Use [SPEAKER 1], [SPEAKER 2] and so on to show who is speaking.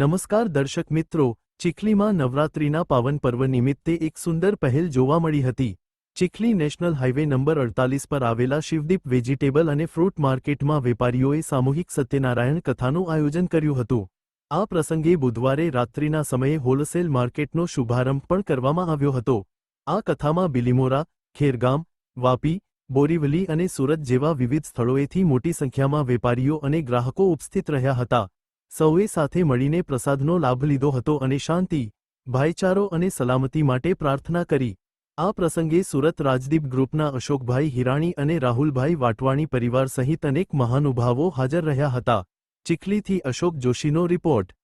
[SPEAKER 1] નમસ્કાર દર્શક મિત્રો, ચીખલીમાં નવરાત્રિના પાવન પર્વ નિમિત્તે એક સુંદર પહેલ જોવા મળી હતી. ચીખલી નેશનલ હાઇવે નંબર અડતાલીસ પર આવેલા શિવદીપ વેજીટેબલ અને ફ્રૂટ માર્કેટમાં વેપારીઓએ સામૂહિક સત્યનારાયણ કથાનું આયોજન કર્યું હતું. આ પ્રસંગે બુધવારે રાત્રિના સમયે હોલસેલ માર્કેટનો શુભારંભ પણ કરવામાં આવ્યો હતો. આ કથામાં બિલીમોરા, ખેરગામ, વાપી, બોરીવલી અને સુરત જેવા વિવિધ સ્થળોએથી મોટી સંખ્યામાં વેપારીઓ અને ગ્રાહકો ઉપસ્થિત રહ્યા હતા. સૌએ સાથે મળીને પ્રસાદનો લાભ લીધો હતો અને શાંતિ, ભાઈચારો અને સલામતી માટે પ્રાર્થના કરી. આ પ્રસંગે સુરત રાજદીપ ગ્રુપના અશોકભાઈ હિરાણી અને રાહુલભાઈ વાટવાણી પરિવાર સહિત અનેક મહાનુભાવો હાજર રહ્યા હતા. ચીખલીથી અશોક જોશીનો રિપોર્ટ.